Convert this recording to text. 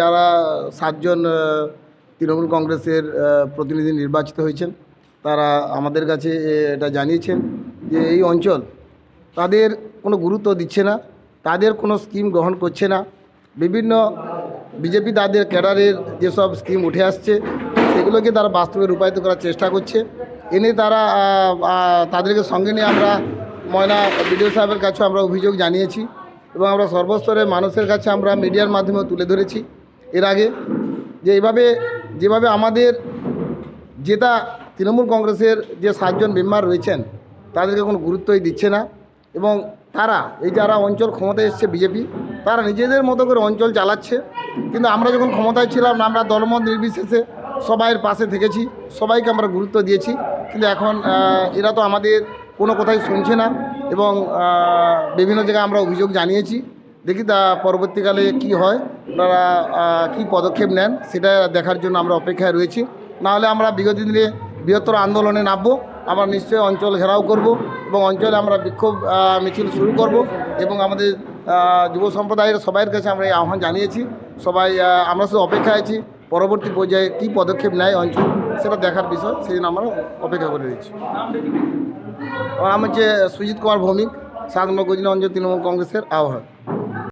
যারা সাতজন তৃণমূল কংগ্রেসের প্রতিনিধি নির্বাচিত হয়েছেন, তারা আমাদের কাছে এটা জানিয়েছেন যে এই অঞ্চল তাদের কোনো গুরুত্ব দিচ্ছে না, তাদের কোনো স্কিম গ্রহণ করছে না। বিভিন্ন বিজেপি তাদের ক্যাডারের যেসব স্কিম উঠে আসছে, সেগুলোকে তারা বাস্তবে রূপায়িত করার চেষ্টা করছে। এনে তারা তাদেরকে সঙ্গে নিয়ে আমরা ময়না বিডিও সাহেবের কাছে আমরা অভিযোগ জানিয়েছি এবং আমরা সর্বস্তরের মানুষের কাছে আমরা মিডিয়ার মাধ্যমে তুলে ধরেছি। এর আগে যে এইভাবে, যেভাবে আমাদের যেটা তৃণমূল কংগ্রেসের যে সাতজন মেম্বার রয়েছেন, তাদেরকে কোনো গুরুত্বই দিচ্ছে না। এবং তারা, এই যারা অঞ্চল ক্ষমতায় এসছে বিজেপি, তারা নিজেদের মতো করে অঞ্চল চালাচ্ছে। কিন্তু আমরা যখন ক্ষমতায় ছিলাম, আমরা দলমত নির্বিশেষে সবাইয়ের পাশে থেকেছি, সবাইকে আমরা গুরুত্ব দিয়েছি। কিন্তু এখন এরা তো আমাদের কোনো কথাই শুনছে না এবং বিভিন্ন জায়গায় আমরা অভিযোগ জানিয়েছি। দেখি তা পরবর্তীকালে কি হয়। আহ, কি পদক্ষেপ নেন সেটা দেখার জন্য আমরা অপেক্ষায় রয়েছি। নাহলে আমরা বিগত দিনে বৃহত্তর আন্দোলনে নামবো আমরা নিশ্চয়ই অঞ্চল ঘেরাও করব এবং অঞ্চলে আমরা বিক্ষোভ মিছিল শুরু করব এবং আমাদের যুব সম্প্রদায়ের সবাইয়ের কাছে আমরা এই আহ্বান জানিয়েছি। সবাই আমরা শুধু অপেক্ষায় আছি পরবর্তী পর্যায়ে কী পদক্ষেপ নেয় অঞ্চল সেটা দেখার বিষয় সেই জন্য আমরা অপেক্ষা করে দিচ্ছি আমার নাম হচ্ছে সুজিত কুমার ভৌমিক সাত গজিনা অঞ্চল তৃণমূল কংগ্রেসের আহ্বায়ক।